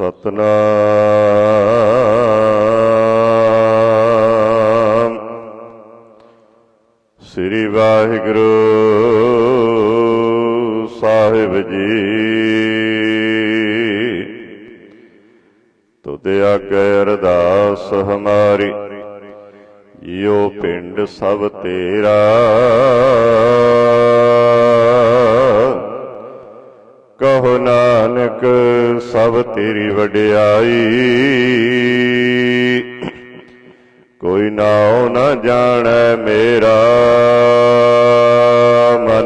ਸਤਨਾਮ। ਸ੍ਰੀ ਵਾਹਿਗੁਰੂ ਸਾਹਿਬ ਜੀ। ਤੁਤੇ ਆਗੇ ਅਰਦਾਸ ਹਮਾਰੀ। ਯੋ ਪਿੰਡ ਸਭ ਤੇਰਾ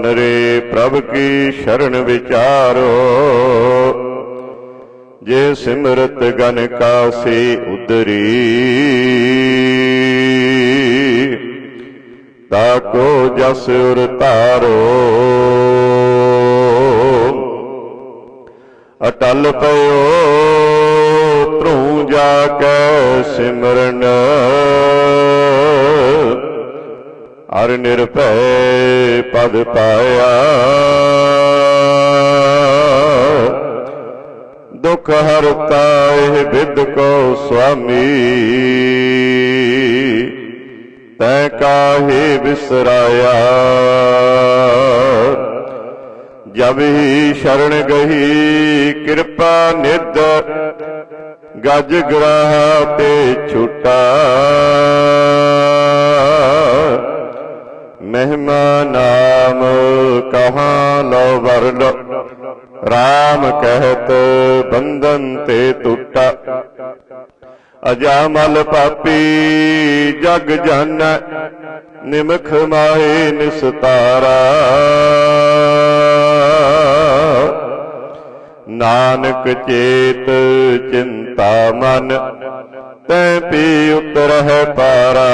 ਮਨ ਰੇ ਪ੍ਰਭ ਕੀ ਸ਼ਰਨ ਵਿਚਾਰੋ। ਜੇ ਸਿਮਰਤ ਗਨ ਕਾਸੀ ਉਦਰੀ ਤਾਕੋ ਜਸ ਉਰ ਤਾਰੋ ਅਟਲ ਪਇਓ ਧਰੂ ਜਾ ਕੇ ਸਿਮਰਨ। ਹਰ ਨਿਰਭੈ ਪਦ ਪਾਇਆ। ਦੁਖ ਹਰਤਾ ਇਹ ਬਿਦ ਕੋ ਸੁਆਮੀ। ਤੈ ਕਾਹੇ ਵਿਸਰਾਇਆ ਜਬ ਹੀ ਸ਼ਰਣ ਗਹੀ ਕਿਰਪਾ ਨਿਧ, ਗਜ ਗ੍ਰਹ ਤੇ ਛੁਟਾ। ਮਹਿਮਾ ਨਾਮ ਕਹਾਂ ਲੋ ਵਰਡ RAM ਕਹਿਤ ਬੰਧਨ ਤੇ ਟੁੱਟਾ। ਅਜਾਮਲ ਪਾਪੀ ਜਗ ਜਨ, ਨਿਮਖ ਮਾਹੇ ਨਿਸਤਾਰਾ। ਨਾਨਕ ਚੇਤ ਚਿੰਤਾ ਮਨ ਤੈ ਪੀ ਉਤਰਹਿ ਪਾਰਾ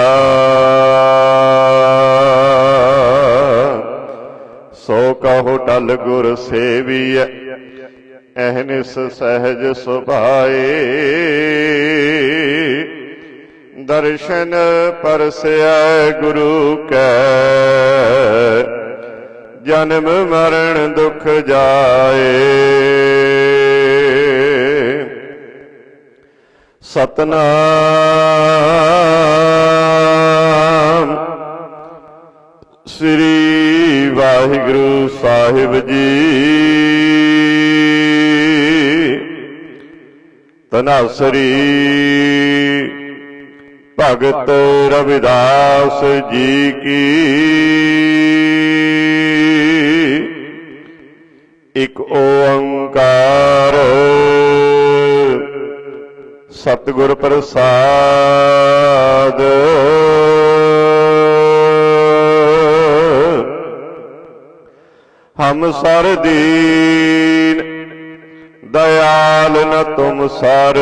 ਸੋ ਕਹੋ ਟਲ ਗੁਰ ਸੇਵੀਐ, ਅਹਨਿਸ ਸਹਿਜ ਸੁਭਾਏ। ਦਰਸ਼ਨ ਪਰਸਿਆ ਗੁਰੂ ਕੈ, ਜਨਮ ਮਰਨ ਦੁਖ ਜਾਏ। ਸਤਨਾਮ। ਸ੍ਰੀ ਵਾਹਿਗੁਰੂ ਸਾਹਿਬ ਜੀ। ਤਨਾਸਰੀ ਭਗਤ ਰਵਿਦਾਸ ਜੀ ਕੀ। ਇੱਕ ਓੰਕਾਰ। ਸਤਿਗੁਰ ਪ੍ਰਸਾਦ। ਹਮ ਸਰ ਦੀਨ ਦਇਆਲ ਨ ਤੁਮ ਸਰ।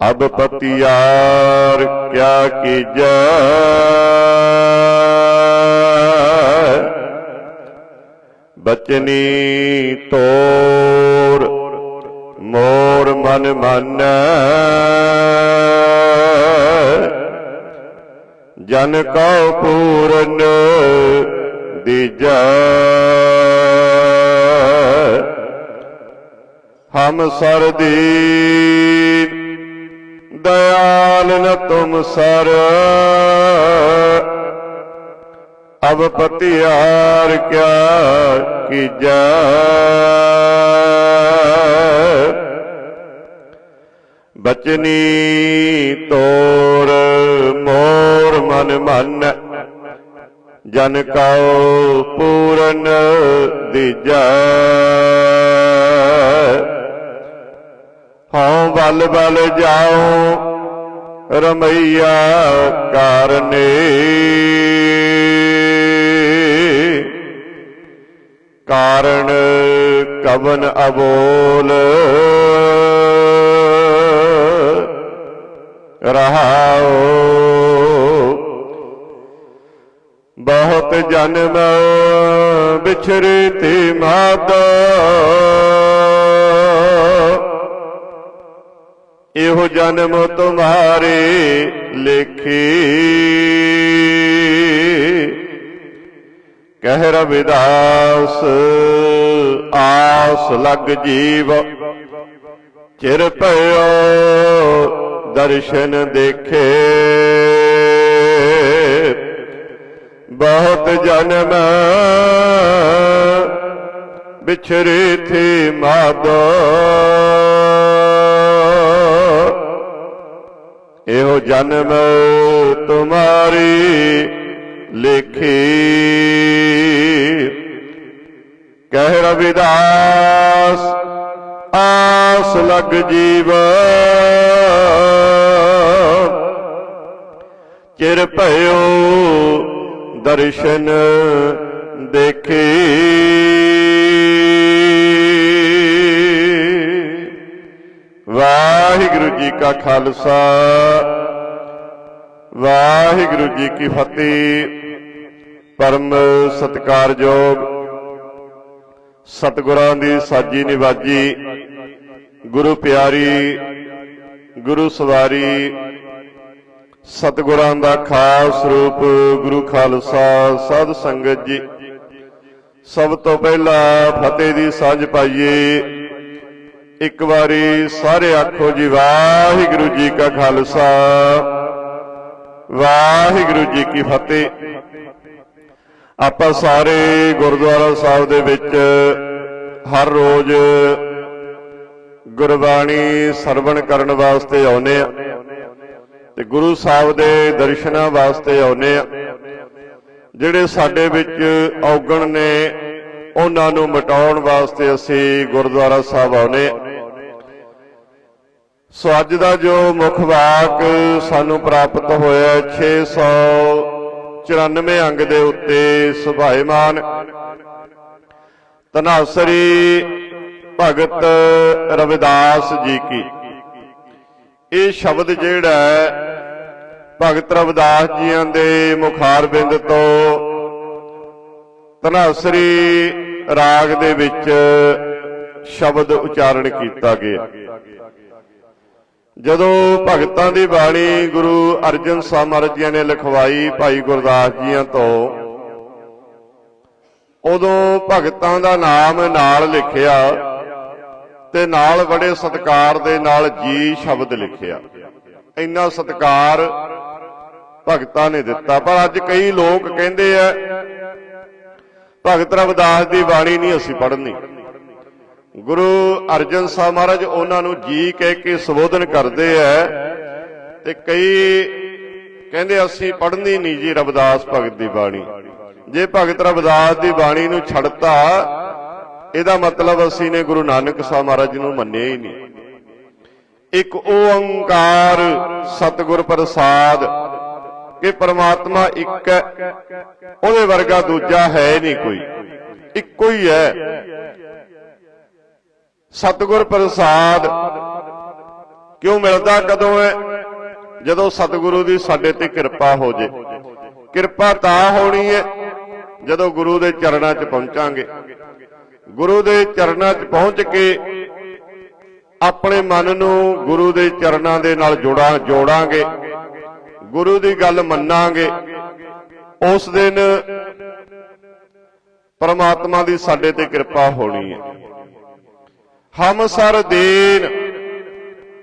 ਅਬ ਪਤਿਆਰ ਕਿਆ ਕੀਜੈ। ਬਚਨੀ ਤੋਰ ਮੋਰ ਮਨ ਮੰਨੈ। ਜਨ ਕਉ ਪੂਰਨ ਦੀਜੈ। ਹਮ ਸਰਦੀਨ ਦਇਆਲ ਨ ਤੁਮ ਸਰ। ਅਬ ਪਤਿਆਰ ਕਿਆ ਕੀਜੈ? ਬਚਨੀ ਤੋਰ ਮੋਰ ਮਨ ਮਨ, ਜਨ ਕਉ ਪੂਰਨ ਦੀਜੈ। ਹਉ ਬਲ ਬਲ ਜਾਉ ਰਮਈਆ ਕਾਰਨੇ। ਕਾਰਣ ਕਵਨ ਅਬੋਲ। ਰਹਾਉ। ਬਹੁਤ ਜਨਮ ਵਿਛਰੇ ਤੇ ਮਾਦਾ ਇਹੋ ਜਨਮ ਤੁਮਾਰੇ ਲੇਖੀ। ਕਹਿ ਰਵਿਦਾਸ ਆਸ ਲਗ ਜੀਵ। ਚਿਰ ਭਇਓ ਦਰਸ਼ਨ ਦੇਖੇ। ਬਹੁਤ ਜਨਮ ਵਿਛਰੇ ਥੇ ਮਾਦੋ। ਇਹੋ ਜਨਮ ਤੁਮਾਰੀ ਲਿਖੀ। ਕਹਿ ਰਵਿਦਾਸ, ਆਸ ਲਗ ਜੀਵ। ਚਿਰ ਭਇਓ ਦਰਸ਼ਨ ਦੇਖੇ। ਵਾਹਿਗੁਰੂ ਜੀ ਕਾ ਖਾਲਸਾ, ਵਾਹਿਗੁਰੂ ਜੀ ਕੀ ਫਤਿਹ। ਪਰਮ ਸਤਿਕਾਰਯੋਗ ਸਤਿਗੁਰਾਂ ਦੀ ਸਾਜੀ ਨਿਵਾਜੀ, ਗੁਰੂ ਪਿਆਰੀ, ਗੁਰੂ ਸਵਾਰੀ, ਸਤਿਗੁਰਾਂ ਦਾ ਖਾਸ ਰੂਪ ਗੁਰੂ ਖਾਲਸਾ ਸਾਧ ਸੰਗਤ ਜੀ। ਸਭ ਤੋਂ ਪਹਿਲਾਂ ਫਤਿਹ ਦੀ ਸਾਂਝ ਪਾਈਏ। ਇੱਕ ਵਾਰੀ ਸਾਰੇ ਆਖੋ ਜੀ, ਵਾਹਿਗੁਰੂ ਜੀ ਕਾ ਖਾਲਸਾ, ਵਾਹਿਗੁਰੂ ਜੀ ਕੀ ਫਤਿਹ। ਆਪਾਂ ਸਾਰੇ ਗੁਰਦੁਆਰਾ ਸਾਹਿਬ ਦੇ ਵਿੱਚ ਹਰ ਰੋਜ਼ ਗੁਰਬਾਣੀ ਸਰਵਣ ਕਰਨ ਵਾਸਤੇ ਆਉਨੇ ਆ ਤੇ ਗੁਰੂ ਸਾਹਿਬ ਦੇ ਦਰਸ਼ਨਾਂ ਵਾਸਤੇ ਆਉਨੇ ਆ ਜਿਹੜੇ ਸਾਡੇ ਵਿੱਚ ਔਗਣ ਨੇ, ਉਹਨਾਂ ਨੂੰ ਮਟਾਉਣ ਵਾਸਤੇ ਅਸੀਂ ਗੁਰਦੁਆਰਾ ਸਾਹਿਬ ਆਉਨੇ ਆ ਸੋ ਅੱਜ ਦਾ ਜੋ ਮੁੱਖ ਵਾਕ ਸਾਨੂੰ ਪ੍ਰਾਪਤ ਹੋਇਆ 600 94 ਅੰਗ ਦੇ ਉੱਤੇ ਸੁਭਾਇਮਾਨ ਤਨਾਸਰੀ ਭਗਤ ਰਵਿਦਾਸ ਜੀ ਕੀ। ਇਹ ਸ਼ਬਦ ਜਿਹੜਾ ਹੈ, ਭਗਤ ਰਵਿਦਾਸ ਜੀਆਂ ਦੇ ਮੁਖਾਰਬਿੰਦ ਤੋਂ ਤਨਾਸਰੀ ਰਾਗ ਦੇ ਵਿੱਚ ਸ਼ਬਦ ਉਚਾਰਨ ਕੀਤਾ ਗਿਆ। ਜਦੋਂ ਭਗਤਾਂ ਦੀ ਬਾਣੀ ਗੁਰੂ ਅਰਜਨ ਸਾਹਿਬ ਮਹਾਰਾਜ ਜੀ ਨੇ ਲਿਖਵਾਈ ਭਾਈ ਗੁਰਦਾਸ ਜੀਆਂ ਤੋਂ, ਉਦੋਂ ਭਗਤਾਂ ਦਾ ਨਾਮ ਨਾਲ ਲਿਖਿਆ ਤੇ ਨਾਲ ਬੜੇ ਸਤਕਾਰ ਦੇ ਨਾਲ ਜੀ ਸ਼ਬਦ ਲਿਖਿਆ। ਇੰਨਾ ਸਤਕਾਰ ਭਗਤਾਂ ਨੇ ਦਿੱਤਾ। ਪਰ ਅੱਜ ਕਈ ਲੋਕ ਕਹਿੰਦੇ ਆ, ਭਗਤ ਰਵਿਦਾਸ ਦੀ ਬਾਣੀ ਨਹੀਂ ਅਸੀਂ ਪੜ੍ਹਨੀ। ਗੁਰੂ ਅਰਜਨ ਸਾਹਿਬ ਮਹਾਰਾਜ, ਉਹਨਾਂ ਨੂੰ ਜੀ ਕਹਿ ਕੇ ਸੰਬੋਧਨ ਕਰਦੇ ਐ ਤੇ ਕਈ ਕਹਿੰਦੇ ਅਸੀਂ ਪੜ੍ਹਨੀ ਨਹੀਂ ਜੀ ਰਵਿਦਾਸ ਭਗਤ ਦੀ ਬਾਣੀ। ਜੇ ਭਗਤ ਰਵਿਦਾਸ ਦੀ ਬਾਣੀ ਨੂੰ ਛੱਡਤਾ, ਇਹਦਾ ਮਤਲਬ ਅਸੀਂ ਨੇ ਗੁਰੂ ਨਾਨਕ ਸਾਹਿਬ ਮਹਾਰਾਜ ਨੂੰ ਮੰਨਿਆ ਹੀ ਨਹੀਂ। ਇੱਕ ਓੰਕਾਰ ਸਤਿਗੁਰ ਪ੍ਰਸਾਦ ਕਿ ਪਰਮਾਤਮਾ ਇੱਕ ਹੈ, ਉਹਦੇ ਵਰਗਾ ਦੂਜਾ ਹੈ ਨਹੀਂ ਕੋਈ। ਇੱਕੋ ਹੀ ਹੈ। ਸਤਿਗੁਰ ਪ੍ਰਸਾਦ ਕਿਉਂ ਮਿਲਦਾ? ਕਦੋਂ ਹੈ? ਜਦੋਂ ਸਤਿਗੁਰੂ ਦੀ ਸਾਡੇ ਤੇ ਕਿਰਪਾ ਹੋ ਜੇ। ਕਿਰਪਾ ਤਾਂ ਹੋਣੀ ਹੈ ਜਦੋਂ ਗੁਰੂ ਦੇ ਚਰਨਾਂ 'ਚ ਪਹੁੰਚਾਂਗੇ। ਗੁਰੂ ਦੇ ਚਰਨਾਂ 'ਚ ਪਹੁੰਚ ਕੇ ਆਪਣੇ ਮਨ ਨੂੰ ਗੁਰੂ ਦੇ ਚਰਨਾਂ ਦੇ ਨਾਲ ਜੋੜਾਂ ਜੋੜਾਂਗੇ। ਗੁਰੂ ਦੀ ਗੱਲ ਮੰਨਾਂਗੇ। ਉਸ ਦਿਨ ਪਰਮਾਤਮਾ ਦੀ ਸਾਡੇ ਤੇ ਕਿਰਪਾ ਹੋਣੀ ਹੈ। ਹਮ ਸਰ ਦੀਨ,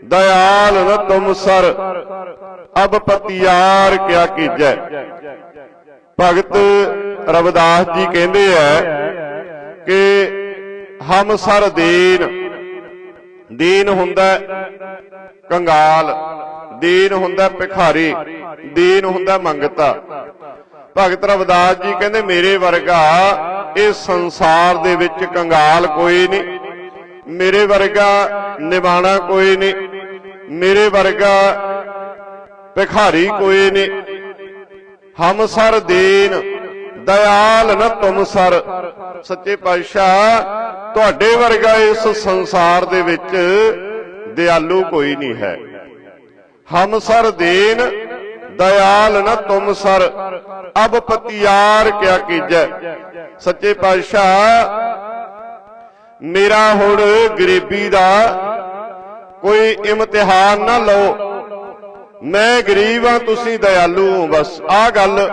ਦਇਆਲ ਨ ਸਰ, ਅਬ ਪਤਿਆਰ ਕਿਆ ਕੀਜੈ। ਭਗਤ ਰਵਿਦਾਸ ਜੀ ਕਹਿੰਦੇ ਐ ਕਿ ਹਮ ਸਰ ਦੀਨ ਦੀਨ ਹੁੰਦਾ ਕੰਗਾਲ, ਦੀਨ ਹੁੰਦਾ ਭਿਖਾਰੀ, ਦੀਨ ਹੁੰਦਾ ਮੰਗਤਾ। ਭਗਤ ਰਵਿਦਾਸ ਜੀ ਕਹਿੰਦੇ, ਮੇਰੇ ਵਰਗਾ ਇਸ ਸੰਸਾਰ ਦੇ ਵਿੱਚ ਕੰਗਾਲ ਕੋਈ ਨਹੀਂ। ਮੇਰੇ ਵਰਗਾ ਨਿਵਾਣਾ ਕੋਈ ਨਹੀਂ। ਮੇਰੇ ਵਰਗਾ ਭਿਖਾਰੀ ਕੋਈ ਨਹੀਂ। ਹਮ ਸਰ ਦੀਨ, ਦਇਆਲ ਨ ਤੁਮ ਸਰ। ਸੱਚੇ ਪਾਤਸ਼ਾਹ, ਤੁਹਾਡੇ ਵਰਗਾ ਇਸ ਸੰਸਾਰ ਦੇ ਵਿੱਚ ਦਿਆਲੂ ਕੋਈ ਨਹੀਂ ਹੈ। ਹਮਸਰ ਦੀਨ ਦਇਆਲ ਨ ਤੁਮ ਸਰ, ਅਬ ਪਤਿਆਰ ਕਿਆ ਕੀਜੈ। ਸੱਚੇ ਪਾਤਸ਼ਾਹ, ਮੇਰਾ ਹੁਣ ਗਰੀਬੀ ਦਾ ਕੋਈ ਇਮਤਿਹਾਨ ਨਾ ਲਓ। ਮੈਂ ਗਰੀਬ ਹਾਂ, ਤੁਸੀਂ ਦਇਆਲੂ ਹੋ, ਬਸ। ਆਹ ਗੱਲ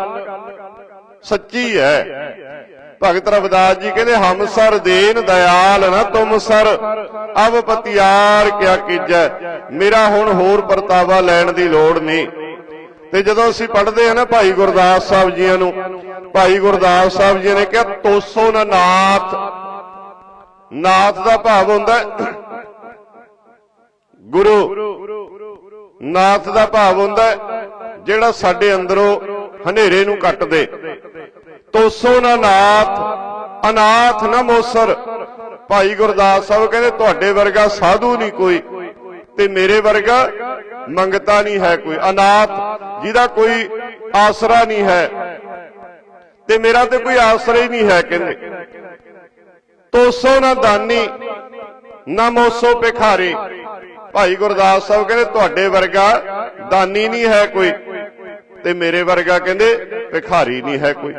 ਸੱਚੀ ਹੈ। ਭਗਤ ਰਵਿਦਾਸ ਜੀ ਕਹਿੰਦੇ, ਹਮ ਸਰ ਦੇਨ ਦਇਆਲ ਨਾ ਤੁਮ ਸਰ, ਅਬ ਪਤਿਆਰ ਕਿਆ ਕੀਜੈ। ਮੇਰਾ ਹੁਣ ਹੋਰ ਪਰਤਾਵਾ ਲੈਣ ਦੀ ਲੋੜ ਨਹੀਂ। ਤੇ ਜਦੋਂ ਅਸੀਂ ਪੜ੍ਹਦੇ ਆ ਨਾ ਭਾਈ ਗੁਰਦਾਸ ਸਾਹਿਬ ਜੀਆਂ ਨੂੰ, ਭਾਈ ਗੁਰਦਾਸ ਸਾਹਿਬ ਜੀ ਨੇ ਕਿਹਾ, ਤੋਸੋ ਨਾ ਨਾਥ। ਨਾਥ ਦਾ ਭਾਵ ਹੁੰਦਾ ਗੁਰੂ। ਨਾਥ ਦਾ ਭਾਵ ਹੁੰਦਾ ਜਿਹੜਾ ਸਾਡੇ ਅੰਦਰੋਂ ਹਨੇਰੇ ਨੂੰ ਕੱਟ ਦੇ ਤੋਸੋ ਨਾ ਨਾਥ। ਅਨਾਥ ਨਾ ਮੋਸਰ। ਭਾਈ ਗੁਰਦਾਸ ਸਾਹਿਬ ਕਹਿੰਦੇ, ਤੁਹਾਡੇ ਵਰਗਾ ਸਾਧੂ ਨਹੀਂ ਕੋਈ ਤੇ ਮੇਰੇ ਵਰਗਾ ਮੰਗਤਾ ਨਹੀਂ ਹੈ ਕੋਈ। ਅਨਾਥ ਜਿਹਦਾ ਕੋਈ ਆਸਰਾ ਨਹੀਂ ਹੈ ਤੇ ਮੇਰਾ ਤੇ ਕੋਈ ਆਸਰਾ ਹੀ ਨਹੀਂ ਹੈ ਕਹਿੰਦੇ। ਤੋਸੋ ਨਾ ਦਾਨੀ, ਨਾ ਮੋਸੋ ਭਿਖਾਰੀ। ਭਾਈ ਗੁਰਦਾਸ ਸਾਹਿਬ ਕਹਿੰਦੇ, ਤੁਹਾਡੇ ਵਰਗਾ ਦਾਨੀ ਨਹੀਂ ਹੈ ਕੋਈ ਤੇ ਮੇਰੇ ਵਰਗਾ ਕਹਿੰਦੇ, ਭਿਖਾਰੀ ਨਹੀਂ ਹੈ ਕੋਈ।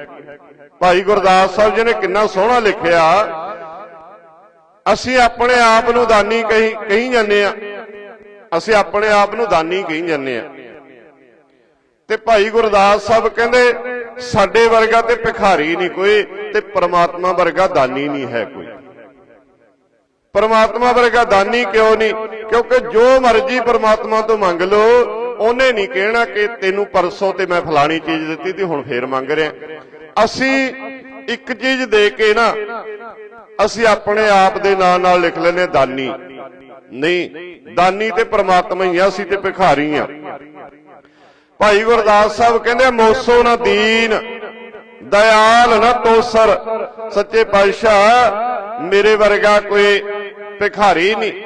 ਭਾਈ ਗੁਰਦਾਸ ਸਾਹਿਬ ਜੀ ਨੇ ਕਿੰਨਾ ਸੋਹਣਾ ਲਿਖਿਆ, ਅਸੀਂ ਆਪਣੇ ਆਪ ਨੂੰ ਦਾਨੀ ਕਹੀ ਕਹੀ ਜਾਂਦੇ ਆ ਅਸੀਂ ਆਪਣੇ ਆਪ ਨੂੰ ਦਾਨੀ ਕਹੀ ਜਾਂਦੇ ਆ ਤੇ ਭਾਈ ਗੁਰਦਾਸ ਸਾਹਿਬ ਕਹਿੰਦੇ, ਸਾਡੇ ਵਰਗਾ ਤੇ ਭਿਖਾਰੀ ਨਹੀਂ ਕੋਈ ਤੇ ਪ੍ਰਮਾਤਮਾ ਵਰਗਾ ਦਾਨੀ ਨਹੀਂ ਹੈ ਕੋਈ। ਪਰਮਾਤਮਾ ਵਰਗਾ ਦਾਨੀ ਕਿਉਂ ਨਹੀਂ? ਕਿਉਂਕਿ ਜੋ ਮਰਜ਼ੀ ਪਰਮਾਤਮਾ ਤੋਂ ਮੰਗ ਲਓ, ਉਹਨੇ ਨਹੀਂ ਕਹਿਣਾ ਕਿ ਤੈਨੂੰ ਪਰਸੋਂ ਤੇ ਮੈਂ ਫਲਾਣੀ ਚੀਜ਼ ਦਿੱਤੀ ਤੇ ਹੁਣ ਫੇਰ ਮੰਗ ਰਿਹਾ। ਅਸੀਂ ਇੱਕ ਚੀਜ਼ ਦੇ ਕੇ ਨਾ, ਅਸੀਂ ਆਪਣੇ ਆਪ ਦੇ ਨਾਂ ਨਾਲ ਲਿਖ ਲੈਨੇ ਦਾਨੀ। ਨਹੀਂ, ਦਾਨੀ ਤੇ ਪ੍ਰਮਾਤਮਾ ਹੀ ਆ, ਅਸੀਂ ਤੇ ਭਿਖਾਰੀ ਆ ਭਾਈ ਗੁਰਦਾਸ ਸਾਹਿਬ ਕਹਿੰਦੇ ਮੋਸੋ ਨਾ ਦੀਨ, ਦਇਆਲ ਨਾ ਤੋਸਰ। ਸੱਚੇ ਪਾਤਸ਼ਾਹ, ਮੇਰੇ ਵਰਗਾ ਕੋਈ ਭਿਖਾਰੀ ਨਹੀਂ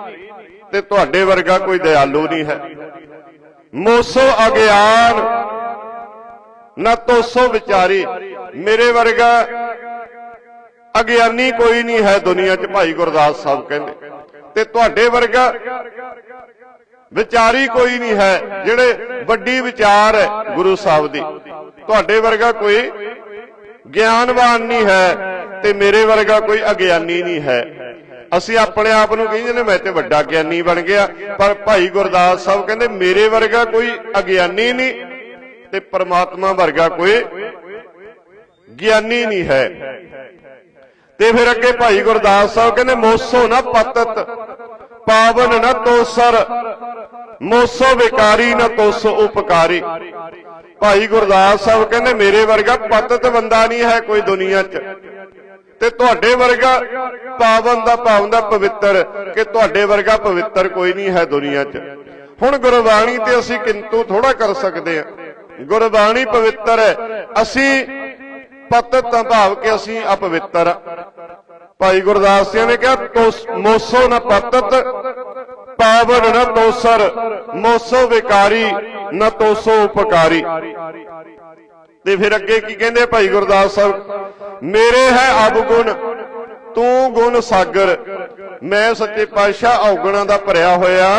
ਤੇ ਤੁਹਾਡੇ ਵਰਗਾ ਕੋਈ ਦਇਆਲੂ ਨਹੀਂ ਹੈ। ਮੋਸੋ ਅਗਿਆਨ, ਨਾ ਤੋਸੋ ਵਿਚਾਰੀ। ਮੇਰੇ ਵਰਗਾ ਅਗਿਆਨੀ ਕੋਈ ਨਹੀਂ ਹੈ ਦੁਨੀਆ 'ਚ, ਭਾਈ ਗੁਰਦਾਸ ਸਾਹਿਬ ਕਹਿੰਦੇ। ਤੇ ਤੁਹਾਡੇ ਵਰਗਾ ਵਿਚਾਰੀ ਕੋਈ ਨਹੀਂ ਹੈ, ਜਿਹੜੇ ਵੱਡੀ ਵਿਚਾਰ ਹੈ ਗੁਰੂ ਸਾਹਿਬ ਦੀ। ਤੁਹਾਡੇ ਵਰਗਾ ਕੋਈ ਗਿਆਨਵਾਨ ਨਹੀਂ ਹੈ ਤੇ ਮੇਰੇ ਵਰਗਾ ਕੋਈ ਅਗਿਆਨੀ ਨਹੀਂ ਹੈ। ਅਸੀਂ ਆਪਣੇ ਆਪ ਨੂੰ ਕਹਿੰਦੇ ਨੇ, ਮੈਂ ਤੇ ਵੱਡਾ ਗਿਆਨੀ ਬਣ ਗਿਆ, ਪਰ ਭਾਈ ਗੁਰਦਾਸ ਸਾਹਿਬ ਕਹਿੰਦੇ, ਮੇਰੇ ਵਰਗਾ ਕੋਈ ਅਗਿਆਨੀ ਨਹੀਂ ਤੇ ਪਰਮਾਤਮਾ ਵਰਗਾ ਕੋਈ ਗਿਆਨੀ ਨਹੀਂ ਹੈ। ਤੇ ਫਿਰ ਅੱਗੇ ਭਾਈ ਗੁਰਦਾਸ ਸਾਹਿਬ ਕਹਿੰਦੇ, ਮੋਸੋ ਨਾ ਪਤਤ। ਪਾਵਨ ਨਾ ਤੋਸਰ ਮੋਸੋ ਵਿਕਾਰੀ ਨਾ ਤੋਸੋ ਉਪਕਾਰੀ। ਭਾਈ ਗੁਰਦਾਸ ਸਾਹਿਬ ਕਹਿੰਦੇ, ਮੇਰੇ ਵਰਗਾ ਪਤਤ ਬੰਦਾ ਨਹੀਂ ਹੈ ਕੋਈ ਦੁਨੀਆ 'ਚ। ਤੇ ਤੁਹਾਡੇ ਵਰਗਾ ਪਾਵਨ ਦਾ ਪਾਵਨ ਦਾ ਪਵਿੱਤਰ ਕਿ ਤੁਹਾਡੇ ਵਰਗਾ ਪਵਿੱਤਰ ਕੋਈ ਨਹੀਂ ਹੈ ਦੁਨੀਆ 'ਚ। ਹੁਣ ਗੁਰਬਾਣੀ ਤੇ ਅਸੀਂ ਕਿੰਤੂ ਥੋੜਾ ਕਰ ਸਕਦੇ ਹਾਂ। ਗੁਰਬਾਣੀ ਪਵਿੱਤਰ ਹੈ। ਅਸੀਂ ਪਤਤ ਤਾਂ ਭਾਵ ਕਿ ਅਸੀਂ ਅਪਵਿੱਤਰ ਭਾਈ ਗੁਰਦਾਸ ਜੀ ਨੇ ਕਿਹਾ, ਤੋਸ, ਮੋਸੋ ਨਾ ਪਤਤ, ਪਾਵਨ ਨਾ ਤੋਸਰ, ਮੋਸੋ ਵਿਕਾਰੀ, ਨਾ ਤੋਸੋ ਉਪਕਾਰੀ। ਤੇ ਫਿਰ ਅੱਗੇ ਕੀ ਕਹਿੰਦੇ ਭਾਈ ਗੁਰਦਾਸ ਸਾਹਿਬ? ਮੇਰੇ ਹੈ ਅਵਗੁਣ ਤੂੰ ਗੁਣ ਸਾਗਰ। ਮੈਂ ਸੱਚੇ ਪਾਤਸ਼ਾਹ ਔਗਣਾ ਦਾ ਭਰਿਆ ਹੋਇਆ,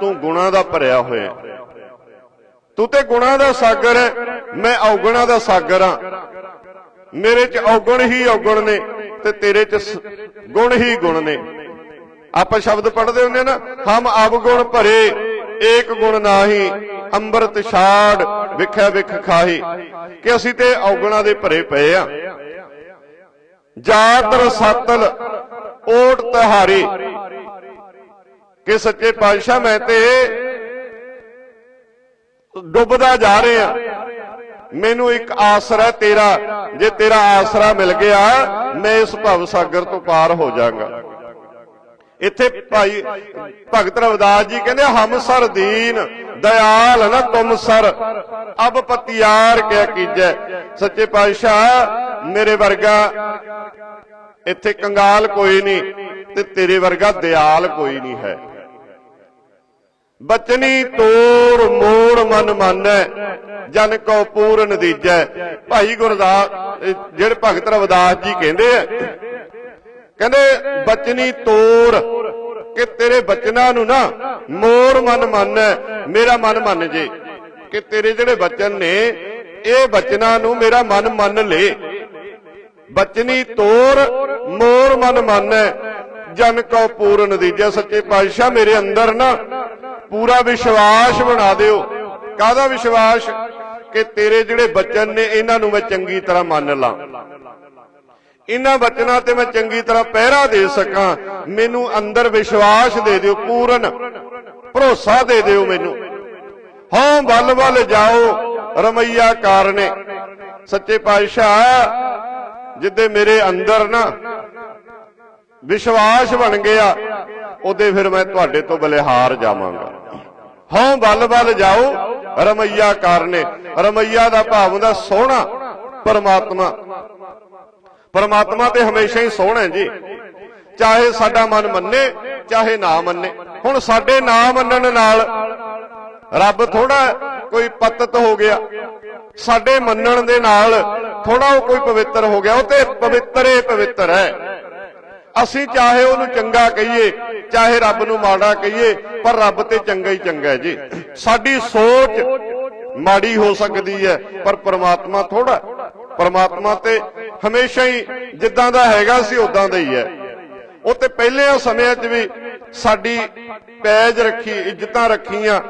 ਤੂੰ ਗੁਣਾ ਦਾ ਭਰਿਆ ਹੋਇਆ। ਤੂੰ ਤੇ ਗੁਣਾ ਦਾ ਸਾਗਰ ਹੈ, ਮੈਂ ਔਗਣਾ ਦਾ ਸਾਗਰ ਹਾਂ। ਮੇਰੇ ਚ ਔਗਣ ਹੀ ਔਗਣ ਨੇ। ਤੇ ਤੇਰੇ ਚ ਗੁਣ ਹੀ ਗੁਣ ਨੇ। ਆਪਾਂ ਸ਼ਬਦ ਪੜ੍ਹਦੇ ਹੁੰਦੇ ਨਾ, ਹਮ ਅਵਗੁਣ ਭਰੇ, ਏਕ ਗੁਣ ਨਾਹੀ, ਅੰਮ੍ਰਿਤ ਛਾੜ ਵਿਖੈ ਵਿਖ ਖਾਹੀ। ਕਿ ਅਸੀਂ ਤੇ ਔਗਣਾ ਦੇ ਭਰੇ ਪਏ ਆ। ਜਾਤ ਰਸਤਲ ਓਟ ਤਹਾਰੀ। ਕਿ ਸੱਚੇ ਪਾਤਸ਼ਾਹ ਮੈਂ ਤੇ ਡੁੱਬਦਾ ਜਾ ਰਿਹਾ ਮੈਨੂੰ ਇੱਕ ਆਸਰਾ ਤੇਰਾ, ਜੇ ਤੇਰਾ ਆਸਰਾ ਮਿਲ ਗਿਆ, ਮੈਂ ਇਸ ਭਵ ਸਾਗਰ ਤੋਂ ਪਾਰ ਹੋ ਜਾਵਾਂਗਾ ਇੱਥੇ ਭਾਈ ਭਗਤ ਰਵਿਦਾਸ ਜੀ ਕਹਿੰਦੇ ਹਮ ਸਰ ਦੀਨ, ਦਇਆਲ ਨਾ ਤੁਮ ਸਰ ਅਬ ਪਤਿਆਰ ਕਿਆ ਕੀਜੈ। ਸੱਚੇ ਪਾਤਸ਼ਾਹ, ਮੇਰੇ ਵਰਗਾ ਇੱਥੇ ਕੰਗਾਲ ਕੋਈ ਨਹੀਂ ਤੇ ਤੇਰੇ ਵਰਗਾ ਦਿਆਲ ਕੋਈ ਨਹੀਂ ਹੈ। ਬਚਨੀ ਤੋੜ ਮੋੜ ਮਨ ਮਾਨੈ, ਜਨ ਕੋ ਪੂਰਨ ਦੀਜੈ। ਭਾਈ ਗੁਰਦਾਸ ਜਿਹੜੇ ਭਗਤ ਰਵਿਦਾਸ ਜੀ ਕਹਿੰਦੇ ਆ, ਕਹਿੰਦੇ ਬਚਨੀ ਤੋੜ ਕਿ ਤੇਰੇ ਬਚਨਾਂ ਨੂੰ ਨਾ ਮੋੜ ਮਨ ਮੰਨੈ, ਮੇਰਾ ਮਨ ਮੰਨ ਜੇ। ਕਿ ਤੇਰੇ ਜਿਹੜੇ ਬਚਨ ਨੇ, ਇਹ ਬਚਨਾਂ ਨੂੰ ਮੇਰਾ ਮਨ ਮੰਨ ਲੇ। ਬਚਨੀ ਤੋਰ ਮੋਰ ਮਨ ਮਾਨੈ, ਜਨ ਕੋ ਪੂਰਨ ਦੀਜੈ। ਸੱਚੇ ਪਾਤਸ਼ਾਹ ਮੇਰੇ ਅੰਦਰ ਨਾ ਪੂਰਾ ਵਿਸ਼ਵਾਸ ਬਣਾ ਦਿਓ। ਕਾਹਦਾ ਵਿਸ਼ਵਾਸ? ਕਿ ਤੇਰੇ ਜਿਹੜੇ ਬਚਨ ਨੇ, ਇਹਨਾਂ ਨੂੰ ਮੈਂ ਚੰਗੀ ਤਰ੍ਹਾਂ ਮੰਨ ਲਾਂ। ਇਹਨਾਂ ਬਚਨਾਂ ਤੇ ਮੈਂ ਚੰਗੀ ਤਰ੍ਹਾਂ ਪਹਿਰਾ ਦੇ ਸਕਾਂ। ਮੈਨੂੰ ਅੰਦਰ ਵਿਸ਼ਵਾਸ ਦੇ ਦਿਓ, ਪੂਰਨ ਭਰੋਸਾ ਦੇ ਦਿਓ ਮੈਨੂੰ। ਹਾਂ ਵੱਲ ਵੱਲ ਜਾਓ, ਰਮਈਆ ਕਾਰਨੇ। ਸੱਚੇ ਪਾਤਸ਼ਾਹ, ਜਿੱਦੇ ਮੇਰੇ ਅੰਦਰ ਨਾ ਵਿਸ਼ਵਾਸ ਬਣ ਗਿਆ, ਉਹਦੇ ਫਿਰ ਮੈਂ ਤੁਹਾਡੇ ਤੋਂ ਬਲਿਹਾਰ ਜਾਵਾਂਗਾ। ਹਾਂ, ਵੱਲ ਵੱਲ ਜਾਓ। ਰਮਈਆ ਕਾਰਨੇ। ਰਮਈਆ ਦਾ ਭਾਵ ਹੁੰਦਾ ਸੋਹਣਾ ਪਰਮਾਤਮਾ। ਪਰਮਾਤਮਾ ਤੇ ਹਮੇਸ਼ਾ ਹੀ ਸੋਹਣਾ ਜੀ। ਚਾਹੇ ਸਾਡਾ ਮਨ ਮੰਨੇ, ਚਾਹੇ ਨਾ ਮੰਨੇ। ਹੁਣ ਸਾਡੇ ਨਾ ਮੰਨਣ ਨਾਲ ਰੱਬ ਥੋੜਾ ਕੋਈ ਪਤਤ ਹੋ ਗਿਆ। ਸਾਡੇ ਮੰਨਣ ਦੇ ਨਾਲ ਥੋੜਾ ਉਹ ਕੋਈ ਪਵਿੱਤਰ ਹੋ ਗਿਆ। ਉਹ ਤੇ ਪਵਿੱਤਰੇ ਪਵਿੱਤਰ ਹੈ। ਅਸੀਂ ਚਾਹੇ ਉਹਨੂੰ ਚੰਗਾ ਕਹੀਏ, ਚਾਹੇ ਰੱਬ ਨੂੰ ਮਾੜਾ ਕਹੀਏ, ਪਰ ਰੱਬ ਤੇ ਚੰਗਾ ਹੀ ਚੰਗਾ ਜੀ। ਸਾਡੀ ਸੋਚ ਮਾੜੀ ਹੋ ਸਕਦੀ ਹੈ, ਪਰ ਪ੍ਰਮਾਤਮਾ ਥੋੜਾ ਪ੍ਰਮਾਤਮਾ ਤੇ ਹਮੇਸ਼ਾ ਹੀ ਜਿੱਦਾਂ ਦਾ ਹੈਗਾ ਸੀ ਉਦਾਂ ਦਾ ਹੀ ਹੈ। ਉਹ ਤੇ ਪਹਿਲੇ ਸਮਿਆਂ 'ਚ ਵੀ ਸਾਡੀ ਪੈਜ ਰੱਖੀ, ਇੱਜ਼ਤਾਂ ਰੱਖੀਆਂ,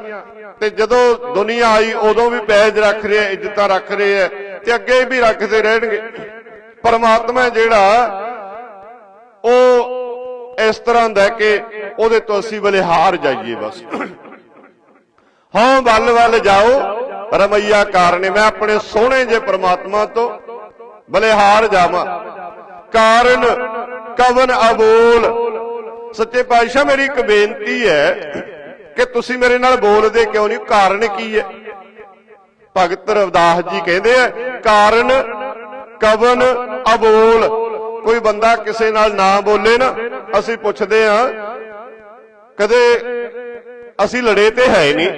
ਤੇ ਜਦੋਂ ਦੁਨੀਆ ਆਈ, ਉਦੋਂ ਵੀ ਪੈਜ ਰੱਖ ਰਿਹਾ ਇੱਜ਼ਤਾਂ ਰੱਖ ਰਹੇ ਆ, ਤੇ ਅੱਗੇ ਵੀ ਰੱਖਦੇ ਰਹਿਣਗੇ। ਪਰਮਾਤਮਾ ਜਿਹੜਾ ਉਹ ਇਸ ਤਰ੍ਹਾਂ ਦਾ ਕਿ ਉਹਦੇ ਤੋਂ ਅਸੀਂ ਬਲਿਹਾਰ ਜਾਈਏ ਬਸ। ਹਾਂ, ਵੱਲ ਵੱਲ ਜਾਓ, ਰਮਈਆ ਕਾਰਨੇ, ਮੈਂ ਆਪਣੇ ਸੋਹਣੇ ਜੇ ਪ੍ਰਮਾਤਮਾ ਤੋਂ ਬਲਿਹਾਰ ਜਾਵਾਂ। ਕਾਰਨ, ਕਵਨ ਅਬੋਲ। ਸੱਚੇ ਪਾਤਸ਼ਾਹ, ਮੇਰੀ ਇੱਕ ਬੇਨਤੀ ਹੈ ਕਿ ਤੁਸੀਂ ਮੇਰੇ ਨਾਲ ਬੋਲਦੇ ਕਿਉਂ ਨਹੀਂ? ਕਾਰਨ ਕੀ ਹੈ? ਭਗਤ ਰਵਦਾਸ ਜੀ ਕਹਿੰਦੇ ਆ, ਕਾਰਨ, ਕਵਨ ਅਬੋਲ। ਕੋਈ ਬੰਦਾ ਕਿਸੇ ਨਾਲ ਨਾ ਬੋਲੇ ਨਾ, ਅਸੀਂ ਪੁੱਛਦੇ ਆ ਕਦੇ ਅਸੀਂ ਲੜੇ ਤੇ ਹੈ ਨਹੀਂ,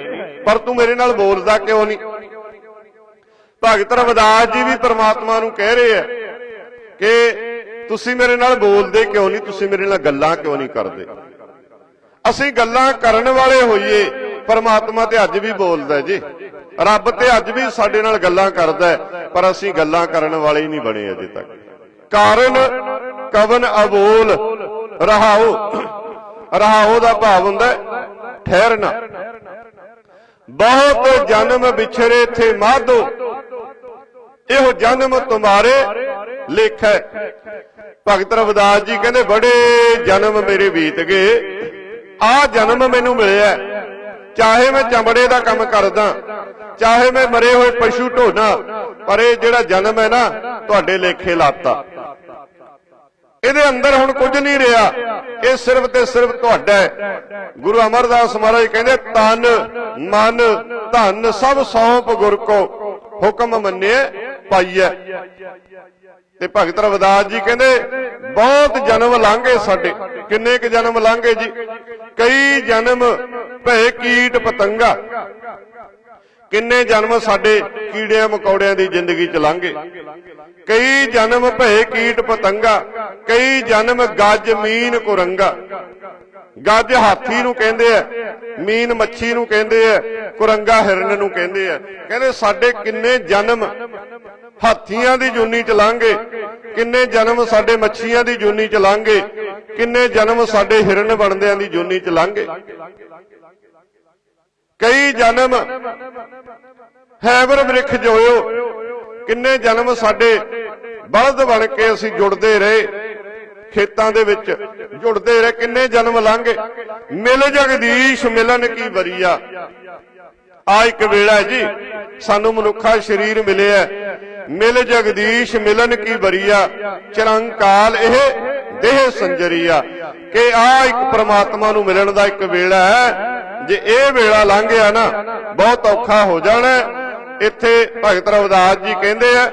ਪਰ ਤੂੰ ਮੇਰੇ ਨਾਲ ਬੋਲਦਾ ਕਿਉਂ ਨਹੀਂ? ਭਗਤ ਰਵਿਦਾਸ ਜੀ ਵੀ ਪ੍ਰਮਾਤਮਾ ਨੂੰ ਕਹਿ ਰਹੇ ਆ ਕਿ ਤੁਸੀਂ ਮੇਰੇ ਨਾਲ ਬੋਲਦੇ ਕਿਉਂ ਨਹੀਂ, ਤੁਸੀਂ ਮੇਰੇ ਨਾਲ ਗੱਲਾਂ ਕਿਉਂ ਨਹੀਂ ਕਰਦੇ? ਅਸੀਂ ਗੱਲਾਂ ਕਰਨ ਵਾਲੇ ਹੋਈਏ, ਪਰਮਾਤਮਾ ਤੇ ਅੱਜ ਵੀ ਬੋਲਦਾ ਜੀ। ਰੱਬ ਤੇ ਅੱਜ ਵੀ ਸਾਡੇ ਨਾਲ ਗੱਲਾਂ ਕਰਦਾ ਪਰ ਅਸੀਂ ਗੱਲਾਂ ਕਰਨ ਵਾਲੇ ਹੀ ਨਹੀਂ ਬਣੇ ਅਜੇ ਤੱਕ। ਕਾਰਨ ਕਵਨ ਅਬੋਲ ਰਹਾਓ ਰਹਾਓ ਦਾ ਭਾਵ ਹੁੰਦਾ ਠਹਿਰਨਾ। ਬਹੁਤ ਜਨਮ ਵਿਛਰੇ ਥੇ ਮਾਧੋ। ਇਹੋ ਜਨਮ ਤੁਮਾਰੇ ਲੇਖ। ਹੈ ਭਗਤ ਰਵਿਦਾਸ ਜੀ ਕਹਿੰਦੇ, ਬੜੇ ਜਨਮ ਮੇਰੇ ਬੀਤ ਗਏ। ਆ ਜਨਮ ਮੈਨੂੰ ਮਿਲਿਆ। ਚਾਹੇ ਮੈਂ ਚਮੜੇ ਦਾ ਕੰਮ ਕਰਦਾ, ਚਾਹੇ ਮੈਂ ਮਰੇ ਹੋਏ ਪਸ਼ੂ ਢੋਣਾ ਪਰ ਇਹ ਜਿਹੜਾ ਜਨਮ ਹੈ ਨਾ, ਤੁਹਾਡੇ ਲੇਖੇ ਲਾਤਾ। ਇਹਦੇ ਅੰਦਰ ਹੁਣ ਕੁਝ ਨਹੀਂ ਰਿਹਾ। ਇਹ ਸਿਰਫ ਤੇ ਸਿਰਫ ਤੁਹਾਡਾ ਹੈ। ਗੁਰੂ ਅਮਰਦਾਸ ਮਹਾਰਾਜ ਕਹਿੰਦੇ, ਤਨ, ਮਨ, ਧਨ ਸਭ ਸੌਂਪ ਗੁਰ ਕੋ। ਹੁਕਮ ਮੰਨਿਆ ਪਾਈਐ। ਤੇ ਭਗਤ ਰਵਿਦਾਸ ਜੀ ਕਹਿੰਦੇ, ਬਹੁਤ ਜਨਮ ਲਾਂਘੇ ਸਾਡੇ। ਕਿੰਨੇ ਕੁ ਜਨਮ ਲਾਂਘੇ ਜੀ? ਕਈ ਜਨਮ ਭੈ ਕੀਟ ਪਤੰਗਾ। ਕਿੰਨੇ ਜਨਮ ਸਾਡੇ ਕੀੜਿਆਂ ਮਕੌੜਿਆਂ ਦੀ ਜ਼ਿੰਦਗੀ ਚ ਲਾਂਗੇ ਕਈ ਜਨਮ ਭਏ ਕੀਟ ਪਤੰਗਾ, ਕਈ ਜਨਮ ਗੱਜ ਮੀਨ ਕੁਰੰਗਾ। ਗੱਜ ਹਾਥੀ ਨੂੰ ਕਹਿੰਦੇ ਆ, ਮੀਨ ਮੱਛੀ ਨੂੰ ਕਹਿੰਦੇ ਆ, ਕੁਰੰਗਾ ਹਿਰਨ ਨੂੰ ਕਹਿੰਦੇ ਆ। ਕਹਿੰਦੇ ਸਾਡੇ ਕਿੰਨੇ ਜਨਮ ਹਾਥੀਆਂ ਦੀ ਜੂਨੀ ਚ ਲਾਂਗੇ ਕਿੰਨੇ ਜਨਮ ਸਾਡੇ ਮੱਛੀਆਂ ਦੀ ਜੂਨੀ ਚ ਲਾਂਗੇ ਕਿੰਨੇ ਜਨਮ ਸਾਡੇ ਹਿਰਨ ਬਣਦਿਆਂ ਦੀ ਜੂਨੀ ਚ ਲਾਂਗੇ ਕਈ ਜਨਮ ਹੈਬਰ ਬ੍ਰਿਖ ਜੋਇਓ। ਕਿੰਨੇ ਜਨਮ ਸਾਡੇ ਬਲਦ ਬਣ ਕੇ ਅਸੀਂ ਜੁੜਦੇ ਰਹੇ। ਖੇਤਾਂ ਦੇ ਵਿੱਚ ਜੁੜਦੇ ਰਹੇ। ਕਿੰਨੇ ਜਨਮ ਲਾਂਗੇ ਮਿਲ ਜਗਦੀਸ਼, ਮਿਲਨ ਕੀ ਬਰੀਆ ਆ ਇੱਕ ਵੇਲਾ ਜੀ। ਸਾਨੂੰ ਮਨੁੱਖਾ ਸਰੀਰ ਮਿਲਿਆ। ਹੈ। ਮਿਲ ਜਗਦੀਸ਼, ਮਿਲਨ ਕੀ ਬਰੀਆ ਚਰੰਕਾਲ ਇਹ ਦੇਹ ਸੰਜਰੀਆ। ਕਿ ਆ ਇੱਕ ਪ੍ਰਮਾਤਮਾ ਨੂੰ ਮਿਲਣ ਦਾ ਇੱਕ ਵੇਲਾ ਹੈ। ਜੇ ਇਹ ਵੇਲਾ ਲੰਘ ਗਿਆ ਨਾ, ਬਹੁਤ ਔਖਾ ਹੋ ਜਾਣਾ। ਇੱਥੇ ਭਗਤ ਰਵਿਦਾਸ ਜੀ ਕਹਿੰਦੇ ਆ,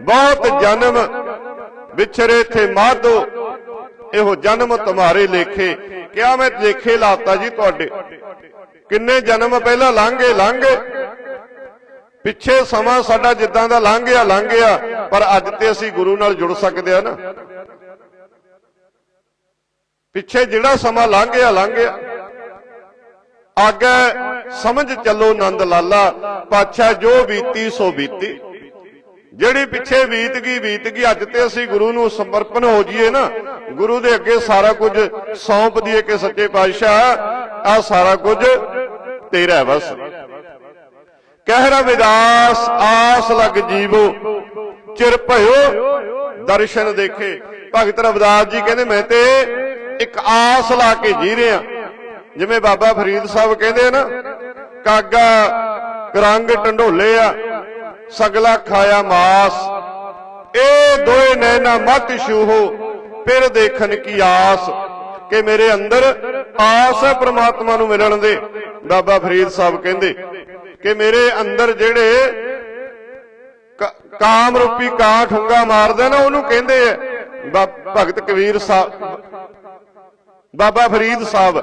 ਬਹੁਤ ਜਨਮ ਵਿਛਰੇ ਥੇ ਮਾਧੋ, ਇਹੋ ਜਨਮ ਤੁਹਾਰੇ ਲੇਖੇ। ਕਿਆ ਮੈਂ ਲੇਖੇ ਲਾਤਾ ਜੀ ਤੁਹਾਡੇ? ਕਿੰਨੇ ਜਨਮ ਪਹਿਲਾਂ ਲੰਘੇ ਲੰਘੇ। ਪਿੱਛੇ ਸਮਾਂ ਸਾਡਾ ਜਿੱਦਾਂ ਦਾ ਲੰਘ ਗਿਆ ਲੰਘ ਗਿਆ ਪਰ ਅੱਜ ਤੇ ਅਸੀਂ ਗੁਰੂ ਨਾਲ ਜੁੜ ਸਕਦੇ ਆ ਨਾ। ਪਿੱਛੇ ਜਿਹੜਾ ਸਮਾਂ ਲੰਘ ਗਿਆ ਲੰਘ ਗਿਆ ਅੱਗੇ ਸਮਝ ਚੱਲੋ ਨੰਦ ਲਾਲਾ ਪਾਤਸ਼ਾਹ ਜੋ ਬੀਤੀ ਸੋ ਬੀਤੀ। ਜਿਹੜੀ ਪਿੱਛੇ ਬੀਤ ਗਈ ਬੀਤ ਗਈ, ਅੱਜ ਤੇ ਅਸੀਂ ਗੁਰੂ ਨੂੰ ਸਮਰਪਣ ਹੋ ਜਾਈਏ ਨਾ, ਗੁਰੂ ਦੇ ਅੱਗੇ ਸਾਰਾ ਕੁਝ ਸੌਂਪ ਦਈਏ ਕਿ ਸੱਚੇ ਪਾਤਸ਼ਾਹ ਆ ਸਾਰਾ ਕੁਝ ਤੇਰਾ ਹੈ ਬਸ। ਕਹਿ ਰਵਿਦਾਸ ਆਸ ਲਗ ਜੀਵੋ, ਚਿਰ ਭਇਓ, ਦਰਸ਼ਨ ਦੇਖੇ। ਭਗਤ ਰਵਿਦਾਸ ਜੀ ਕਹਿੰਦੇ, ਮੈਂ ਤੇ ਇੱਕ ਆਸ ਲਾ ਕੇ ਜੀ ਰਿਹਾ। ਜਿਵੇਂ ਬਾਬਾ ਫਰੀਦ ਸਾਹਿਬ ਕਹਿੰਦੇ ਆ ਨਾ, ਕਾਗਾ ਰੰਗ ਟੰਡੋਲੇ ਆ, ਸਗਲਾ ਖਾਇਆ ਮਾਸ। ਇਹ ਦੋਏ ਨੈਣਾ ਮਤ ਛੂਹੋ, ਫਿਰ ਦੇਖਣ ਕੀ ਆਸ। ਕਿ ਮੇਰੇ ਅੰਦਰ ਆਸ ਹੈ ਪ੍ਰਮਾਤਮਾ ਨੂੰ ਮਿਲਣ ਦੇ, ਬਾਬਾ ਫਰੀਦ ਸਾਹਿਬ ਕਹਿੰਦੇ। ਕਿ ਮੇਰੇ ਅੰਦਰ ਜਿਹੜੇ ਕਾਮ ਰੂਪੀ ਕਾਂ ਠੁੰਗਾ ਮਾਰਦੇ ਨਾ, ਉਹਨੂੰ ਕਹਿੰਦੇ ਆ ਭਗਤ ਕਬੀਰ ਸਾਹਿਬ ਬਾਬਾ ਫਰੀਦ ਸਾਹਿਬ,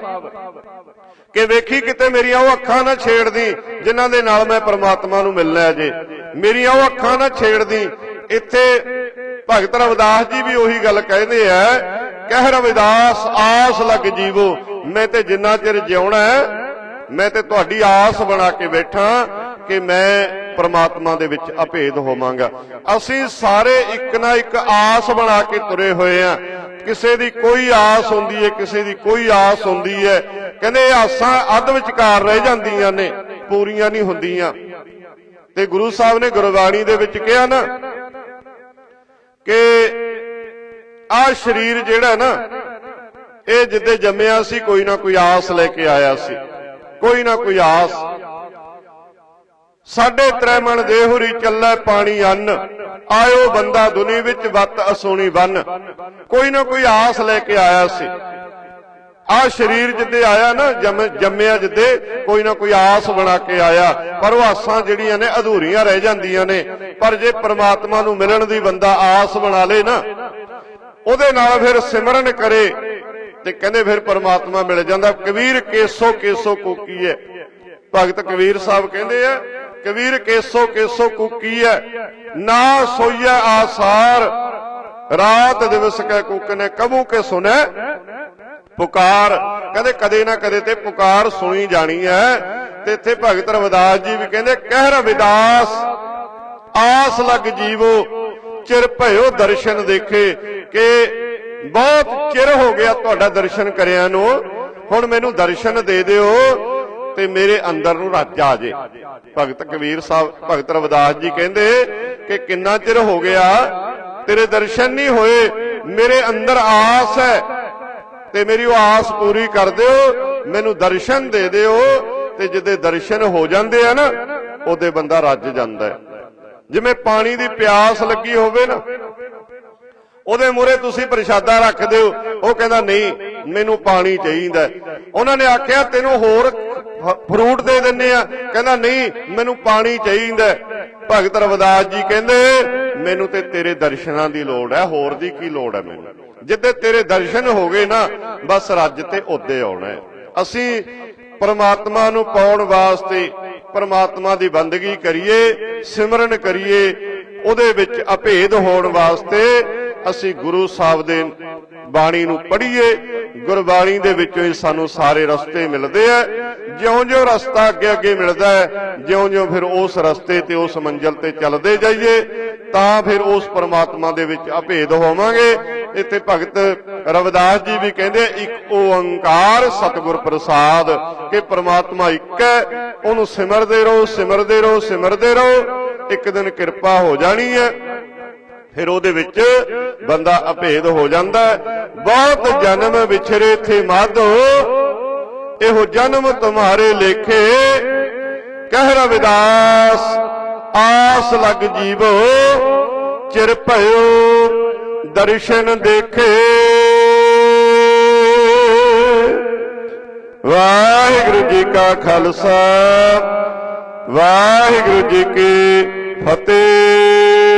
ਕਿ ਵੇਖੀ ਕਿਤੇ ਮੇਰੀਆਂ ਉਹ ਅੱਖਾਂ ਨਾ ਛੇੜਦੀ, ਜਿਨ੍ਹਾਂ ਦੇ ਨਾਲ ਮੈਂ ਪ੍ਰਮਾਤਮਾ ਨੂੰ ਮਿਲਣਾ ਜੇ। ਮੇਰੀਆਂ ਉਹ ਅੱਖਾਂ ਨਾ ਛੇੜਦੀ, ਇੱਥੇ ਭਗਤ ਰਵਿਦਾਸ ਜੀ ਵੀ ਉਹੀ ਗੱਲ ਕਹਿੰਦੇ ਆ, ਕਹਿ ਰਵਿਦਾਸ, ਆਸ ਲੱਗ ਜੀਵੋ, ਮੈਂ ਤੇ ਜਿੰਨਾ ਚਿਰ ਜਿਉਣਾ ਮੈਂ ਤੇ ਤੁਹਾਡੀ ਆਸ ਬਣਾ ਕੇ ਬੈਠਾ ਕਿ ਮੈਂ ਪ੍ਰਮਾਤਮਾ ਦੇ ਵਿੱਚ ਅਭੇਦ ਹੋਵਾਂਗਾ। ਅਸੀਂ ਸਾਰੇ ਇੱਕ ਨਾ ਇੱਕ ਆਸ ਬਣਾ ਕੇ ਤੁਰੇ ਹੋਏ ਆ ਕਿਸੇ ਦੀ ਕੋਈ ਆਸ ਹੁੰਦੀ ਹੈ ਕਿਸੇ ਦੀ ਕੋਈ ਆਸ ਹੁੰਦੀ ਹੈ ਕਹਿੰਦੇ ਆਸਾਂ ਅੱਧ ਵਿਚਕਾਰ ਰਹਿ ਜਾਂਦੀਆਂ ਨੇ, ਪੂਰੀਆਂ ਨਹੀਂ ਹੁੰਦੀਆਂ। ਤੇ ਗੁਰੂ ਸਾਹਿਬ ਨੇ ਗੁਰਬਾਣੀ ਦੇ ਵਿੱਚ ਕਿਹਾ ਨਾ ਕਿ ਆ ਸਰੀਰ ਜਿਹੜਾ ਨਾ, ਇਹ ਜਿੱਦੇ ਜੰਮਿਆ ਸੀ, ਕੋਈ ਨਾ ਕੋਈ ਆਸ ਲੈ ਕੇ ਆਇਆ ਸੀ। ਕੋਈ ਨਾ ਕੋਈ ਆਸ। ਸਾਡੇ ਤ੍ਰੈ ਮਣ ਦੇਹੁਰੀ ਚੱਲੈ ਪਾਣੀ ਅੰਨ, ਆਇਓ ਬੰਦਾ ਦੁਨੀ ਵਿੱਚ ਵੱਤ ਅਸੋਣੀ ਬੰਨ। ਕੋਈ ਨਾ ਕੋਈ ਆਸ ਲੈ ਕੇ ਆਇਆ ਸੀ। ਆ ਸਰੀਰ ਜਿੱਦੇ ਆਇਆ ਨਾ ਜੰਮਿਆ ਜਿੱਦੇ, ਕੋਈ ਨਾ ਕੋਈ ਆਸ ਬਣਾ ਕੇ ਆਇਆ। ਪਰ ਉਹ ਆਸਾਂ ਜਿਹੜੀਆਂ ਨੇ, ਅਧੂਰੀਆਂ ਰਹਿ ਜਾਂਦੀਆਂ ਨੇ। ਪਰ ਜੇ ਪ੍ਰਮਾਤਮਾ ਨੂੰ ਮਿਲਣ ਦੀ ਬੰਦਾ ਆਸ ਬਣਾ ਲੇ ਨਾ, ਉਹਦੇ ਨਾਲ ਫਿਰ ਸਿਮਰਨ ਕਰੇ ਤੇ ਕਹਿੰਦੇ ਫਿਰ ਪ੍ਰਮਾਤਮਾ ਮਿਲ ਜਾਂਦਾ। ਕਬੀਰ ਕੇਸੋ ਕੇਸੋ ਕੋਕੀ ਹੈ? ਭਗਤ ਕਬੀਰ ਸਾਹਿਬ ਕਹਿੰਦੇ ਆ ਕਬੀਰ ਕੇਸੋ ਕੇਸੋ ਕੁਕੀ ਹੈ ਨਾ ਸੋਈਐ ਆਸਾਰ। ਰਾਤ ਦਿਵਸ ਕੈ ਕੁਕ ਨੇ ਕਬੂ ਕੇ ਸੁਨੈ ਪੁਕਾਰ। ਕਹਿੰਦੇ ਕਦੇ ਨਾ ਕਦੇ ਤੇ ਪੁਕਾਰ ਸੁਣੀ ਜਾਣੀ ਹੈ ਤੇ ਇੱਥੇ ਭਗਤ ਰਵਿਦਾਸ ਜੀ ਵੀ ਕਹਿੰਦੇ, ਕਹਿ ਰਵਿਦਾਸ, ਆਸ ਲੱਗ ਜੀਵੋ, ਚਿਰ ਭਇਓ ਦਰਸ਼ਨ ਦੇਖੇ, ਕਿ ਬਹੁਤ ਚਿਰ ਹੋ ਗਿਆ ਤੁਹਾਡਾ ਦਰਸ਼ਨ ਕਰਿਆ ਨੂੰ। ਹੁਣ ਮੈਨੂੰ ਦਰਸ਼ਨ ਦੇ ਦਿਓ। ਤੇ ਮੇਰੇ ਅੰਦਰ ਨੂੰ ਰੱਜ ਆ ਜੇ। ਭਗਤ ਕਬੀਰ ਸਾਹਿਬ, ਭਗਤ ਰਵਿਦਾਸ ਜੀ ਕਹਿੰਦੇ ਕਿ ਕਿੰਨਾ ਚਿਰ ਹੋ ਗਿਆ, ਤੇਰੇ ਦਰਸ਼ਨ ਨਹੀਂ ਹੋਏ, ਮੇਰੇ ਅੰਦਰ ਆਸ ਹੈ। ਤੇ ਮੇਰੀ ਉਹ ਆਸ ਪੂਰੀ ਕਰ ਦਿਓ, ਮੈਨੂੰ ਦਰਸ਼ਨ ਦੇ ਦਿਓ, ਤੇ ਜਿਹਦੇ ਦਰਸ਼ਨ ਹੋ ਜਾਂਦੇ ਆ ਨਾ, ਉਹਦੇ ਬੰਦਾ ਰੱਜ ਜਾਂਦਾ ਹੈ। ਜਿਵੇਂ ਪਾਣੀ ਦੀ ਪਿਆਸ ਲੱਗੀ ਹੋਵੇ ਨਾ, ਉਹਦੇ ਮੂਰੇ ਤੁਸੀਂ ਪ੍ਰਸ਼ਾਦਾ ਰੱਖ ਦਿਓ, ਉਹ ਕਹਿੰਦਾ, ਨਹੀਂ, ਮੈਨੂੰ ਪਾਣੀ ਚਾਹੀਦਾ ਉਹਨਾਂ ਨੇ ਆਖਿਆ, ਤੈਨੂੰ ਹੋਰ ਫਰੂਟ ਦੇ ਦਿੰਨੇ ਆ। ਕਹਿੰਦਾ, ਨਹੀਂ, ਮੈਨੂੰ ਪਾਣੀ ਚਾਹੀਦਾ ਭਗਤ ਰਵਿਦਾਸ ਜੀ ਕਹਿੰਦੇ, ਮੈਨੂੰ ਤੇ ਤੇਰੇ ਦਰਸ਼ਨਾਂ ਦੀ ਲੋੜ ਹੈ, ਹੋਰ ਦੀ ਕੀ ਲੋੜ ਹੈ ਮੈਨੂੰ? ਜਿੱਦੇ ਤੇਰੇ ਦਰਸ਼ਨ ਹੋ ਗਏ ਨਾ, ਬਸ ਰੱਜ ਤੇ ਉਹਦੇ ਆਉਣਾ ਅਸੀਂ ਪਰਮਾਤਮਾ ਨੂੰ ਪਾਉਣ ਵਾਸਤੇ ਪਰਮਾਤਮਾ ਦੀ ਬੰਦਗੀ ਕਰੀਏ, ਸਿਮਰਨ ਕਰੀਏ, ਉਹਦੇ ਵਿੱਚ ਅਭੇਦ ਹੋਣ ਵਾਸਤੇ ਅਸੀਂ ਗੁਰੂ ਸਾਹਿਬ ਦੇ ਬਾਣੀ ਨੂੰ ਪੜ੍ਹੀਏ, ਗੁਰਬਾਣੀ ਦੇ ਵਿੱਚੋਂ ਹੀ ਸਾਨੂੰ ਸਾਰੇ ਰਸਤੇ ਮਿਲਦੇ ਆ। ਜਿਉਂ-ਜਿਉਂ ਰਸਤਾ ਅੱਗੇ-ਅੱਗੇ ਮਿਲਦਾ ਹੈ, ਜਿਉਂ-ਜਿਉਂ ਫਿਰ ਉਸ ਰਸਤੇ ਤੇ, ਉਸ ਮੰਜ਼ਲ ਤੇ ਚੱਲਦੇ ਜਾਈਏ, ਤਾਂ ਫਿਰ ਉਸ ਪਰਮਾਤਮਾ ਦੇ ਵਿੱਚ ਅਭੇਦ ਹੋਵਾਂਗੇ। ਇੱਥੇ ਭਗਤ ਰਵਿਦਾਸ ਜੀ ਵੀ ਕਹਿੰਦੇ ਇੱਕ ਓੰਕਾਰ ਸਤਿਗੁਰ ਪ੍ਰਸਾਦ, ਕਿ ਪਰਮਾਤਮਾ ਇੱਕ ਹੈ, ਉਹਨੂੰ ਸਿਮਰਦੇ ਰਹੋ ਸਿਮਰਦੇ ਰਹੋ ਸਿਮਰਦੇ ਰਹੋ, ਇੱਕ ਦਿਨ ਕਿਰਪਾ ਹੋ ਜਾਣੀ ਹੈ। ਫਿਰ ਉਹਦੇ ਵਿੱਚ ਬੰਦਾ ਅਭੇਦ ਹੋ ਜਾਂਦਾ ਬਹੁਤ ਜਨਮ ਵਿਛਰੇ ਥੇ ਮਾਧੋ। ਇਹੋ ਜਨਮ ਤੁਮਾਰੇ ਲੇਖੇ। ਕਹਿ ਰਵਿਦਾਸ, ਆਸ ਲੱਗ ਜੀਵੋ, ਚਿਰ ਭਇਓ ਦਰਸ਼ਨ ਦੇਖੇ। ਵਾਹਿਗੁਰੂ ਜੀ ਕਾ ਖਾਲਸਾ, ਵਾਹਿਗੁਰੂ ਜੀ ਕੀ ਫਤਿਹ।